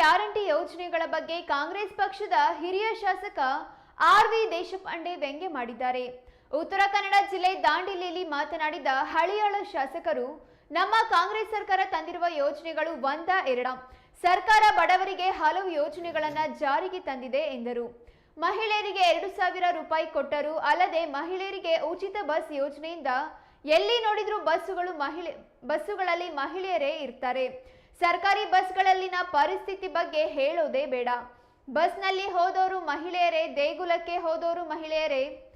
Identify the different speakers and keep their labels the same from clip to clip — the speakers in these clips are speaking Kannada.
Speaker 1: ಗ್ಯಾರಂಟಿ ಯೋಜನೆಗಳ ಬಗ್ಗೆ ಕಾಂಗ್ರೆಸ್ ಪಕ್ಷದ ಹಿರಿಯ ಶಾಸಕ ಆರ್ ವಿ ದೇಶಪಾಂಡೆ ವ್ಯಂಗ್ಯ ಮಾಡಿದ್ದಾರೆ. ಉತ್ತರ ಕನ್ನಡ ಜಿಲ್ಲೆ ದಾಂಡಿಲಿಯಲ್ಲಿ ಮಾತನಾಡಿದ ಹಳಿಯಾಳ ಶಾಸಕರು, ನಮ್ಮ ಕಾಂಗ್ರೆಸ್ ಸರ್ಕಾರ ತಂದಿರುವ ಯೋಜನೆಗಳು ಒಂದ ಎರಡ. ಸರ್ಕಾರ ಬಡವರಿಗೆ ಹಲವು ಯೋಜನೆಗಳನ್ನ ಜಾರಿಗೆ ತಂದಿದೆ ಎಂದರು. ಮಹಿಳೆಯರಿಗೆ ಎರಡು ಸಾವಿರ ರೂಪಾಯಿ ಕೊಟ್ಟರು. ಅಲ್ಲದೆ ಮಹಿಳೆಯರಿಗೆ ಉಚಿತ ಬಸ್ ಯೋಜನೆಯಿಂದ ಎಲ್ಲಿ ನೋಡಿದ್ರೂ ಬಸ್ಸುಗಳು ಮಹಿಳೆ, ಬಸ್ಸುಗಳಲ್ಲಿ ಮಹಿಳೆಯರೇ ಇರ್ತಾರೆ. ಸರ್ಕಾರಿ ಬಸ್ಗಳಲ್ಲಿನ ಪರಿಸ್ಥಿತಿ ಬಗ್ಗೆ ಹೇಳೋದೇ ಬೇಡ. ಬಸ್ನಲ್ಲಿ ಹೋದವರು ಮಹಿಳೆಯರೇ, ದೇಗುಲಕ್ಕೆ ಹೋದವರು ಮಹಿಳೆಯರೇ.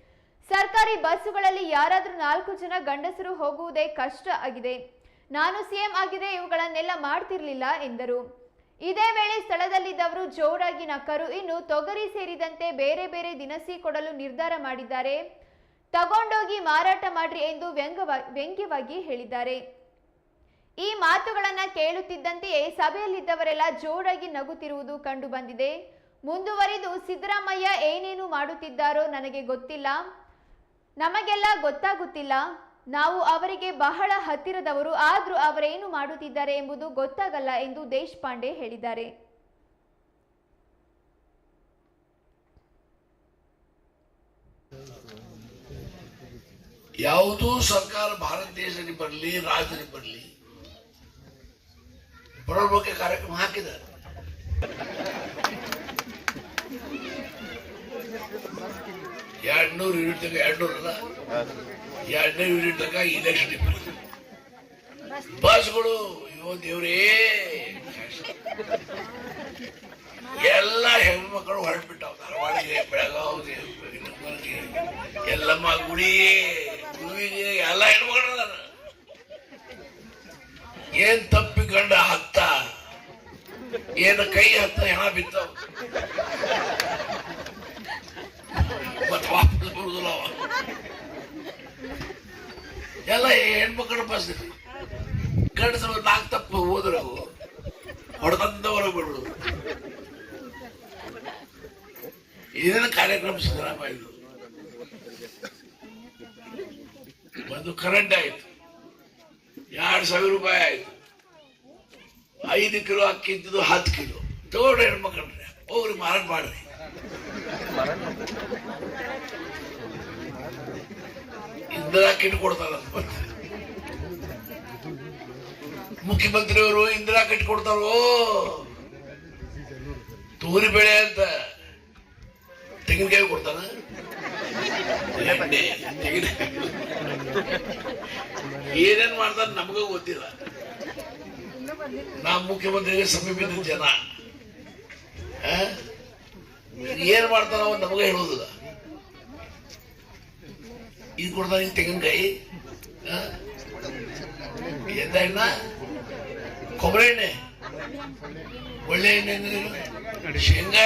Speaker 1: ಸರ್ಕಾರಿ ಬಸ್ಸುಗಳಲ್ಲಿ ಯಾರಾದರೂ ನಾಲ್ಕು ಜನ ಗಂಡಸರು ಹೋಗುವುದೇ ಕಷ್ಟ ಆಗಿದೆ. ನಾನು ಸಿಎಂ ಆಗಿದೆ, ಇವುಗಳನ್ನೆಲ್ಲ ಮಾಡ್ತಿರ್ಲಿಲ್ಲ, ಎಂದರು. ಇದೇ ವೇಳೆ ಸ್ಥಳದಲ್ಲಿದ್ದವರು ಜೋರಾಗಿ ನಕ್ಕರು ಇನ್ನು ತೊಗರಿ ಸೇರಿದಂತೆ ಬೇರೆ ಬೇರೆ ದಿನಸಿ ಕೊಡಲು ನಿರ್ಧಾರ ಮಾಡಿದ್ದಾರೆ. ತಗೊಂಡೋಗಿ ಮಾರಾಟ ಮಾಡ್ರಿ ಎಂದು ವ್ಯಂಗ್ಯವ- ವ್ಯಂಗ್ಯವಾಗಿ ಹೇಳಿದ್ದಾರೆ. ಈ ಮಾತುಗಳನ್ನ ಕೇಳುತ್ತಿದ್ದಂತೆಯೇ ಸಭೆಯಲ್ಲಿದ್ದವರೆಲ್ಲ ಜೋರಾಗಿ ನಗುತ್ತಿರುವುದು ಕಂಡು ಬಂದಿದೆ. ಮುಂದುವರಿದು ಸಿದ್ದರಾಮಯ್ಯ ಏನೇನು ಮಾಡುತ್ತಿದ್ದಾರೋ ನನಗೆ ಗೊತ್ತಿಲ್ಲ. ನಮಗೆಲ್ಲ ಗೊತ್ತಾಗುತ್ತಿಲ್ಲ. ನಾವು ಅವರಿಗೆ ಬಹಳ ಹತ್ತಿರದವರು, ಆದರೂ ಅವರೇನು ಮಾಡುತ್ತಿದ್ದಾರೆ ಎಂಬುದು ಗೊತ್ತಾಗಲ್ಲ ಎಂದು ದೇಶಪಾಂಡೆ ಹೇಳಿದ್ದಾರೆ.
Speaker 2: ಯಾವುದೋ ಸರ್ಕಾರ ಭಾರತ ದೇಶದಲ್ಲಿ ಬರಲಿ, ರಾಜ್ಯದಲ್ಲಿ ಬರಲಿ ಬಗ್ಗೆ ಕಾರ್ಯಕ್ರಮ ಹಾಕಿದ. ಎರಡ್ನೂರು ಯೂನಿಟ್ ತನಕ ಎರಡ್ನೂರಲ್ಲ ಎರಡನೇ ಯೂನಿಟ್ ತನಕ ಇಲೆಕ್ಷನ್ ಬಸ್ಗಳು, ಅಯ್ಯೋ ದೇವ್ರೇ. ಎಲ್ಲ ಹೆಣ್ಮಕ್ಳು ಹೊರಟ್ಬಿಟ್ಟಾವ. ಧಾರವಾಡಿಗೆ ಬೆಳಗಾವಿಗೆ ಎಲ್ಲಮ್ಮ ಗುಡಿ ಗುರುವಿಗೆ ಎಲ್ಲ ಹೆಣ್ಮಕ್ಳು. ಏನ್ ತಪ್ಪಿ ಗಂಡ ಏನ ಕೈ ಹತ್ತ ಹೆಣ ಬಿತ್ತವ ಮತ್ತೆ ವಾಪಸ್ ಬರುದಿಲ್ಲ ಅವ. ಎಲ್ಲ ಹೆಣ್ಮಕ್ಳು ಬಸ್ ಕಡಿಸ ನಾಲ್ಕು ತಪ್ಪ ಹೋದ್ರು. ಹೊಡೆದಂತ ಹೊರಗೆ ಬಿಡುದು. ಇದೇನು ಕಾರ್ಯಕ್ರಮ ಇದು. ಒಂದು ಕರೆಂಟ್ ಆಯ್ತು. ಎರಡು ಸಾವಿರ ರೂಪಾಯಿ ಆಯ್ತು. ಐದು ಕಿಲೋ ಅಕ್ಕಿ ಇದ್ದಿದ್ದು ಹತ್ತು ಕಿಲೋ. ತಗೊಂಡ್ರೆ ಹೆಣ್ಮಕ್ಳ್ರೆ ಹೋಗ್ರಿ, ಮಾರಾಟ ಮಾಡ್ರಿ. ಇಂದಿರಾ ಕಿಟ್ ಕೊಡ್ತಾರ. ಮುಖ್ಯಮಂತ್ರಿಯವರು ಇಂದಿರಾ ಕಿಟ್ ಕೊಡ್ತಾರೋ? ತೂರಿ ಬೆಳೆ ಅಂತ. ತೆಂಗಿನಕಾಯಿ ಕೊಡ್ತಾನ ಏನೇನ್ ಮಾಡ್ತಾರ ನಮಗೂ ಗೊತ್ತಿಲ್ಲ. ನಾ ಮುಖ್ಯಮಂತ್ರಿಗೆ ಸಮೀಪದ ಜನ? ಏನ್ ಮಾಡ್ತಾನ ನಮಗ ಹೇಳೋದಿಲ್ಲ. ಇದು ಕೊಡ್ತಾನ ತೆಂಗಿನಕಾಯಿ? ಎಂತ ಎಣ್ಣ? ಕೊಬ್ಬರಿ ಎಣ್ಣೆ. ಒಳ್ಳೆ ಎಣ್ಣೆ ಶೇಂಗಾ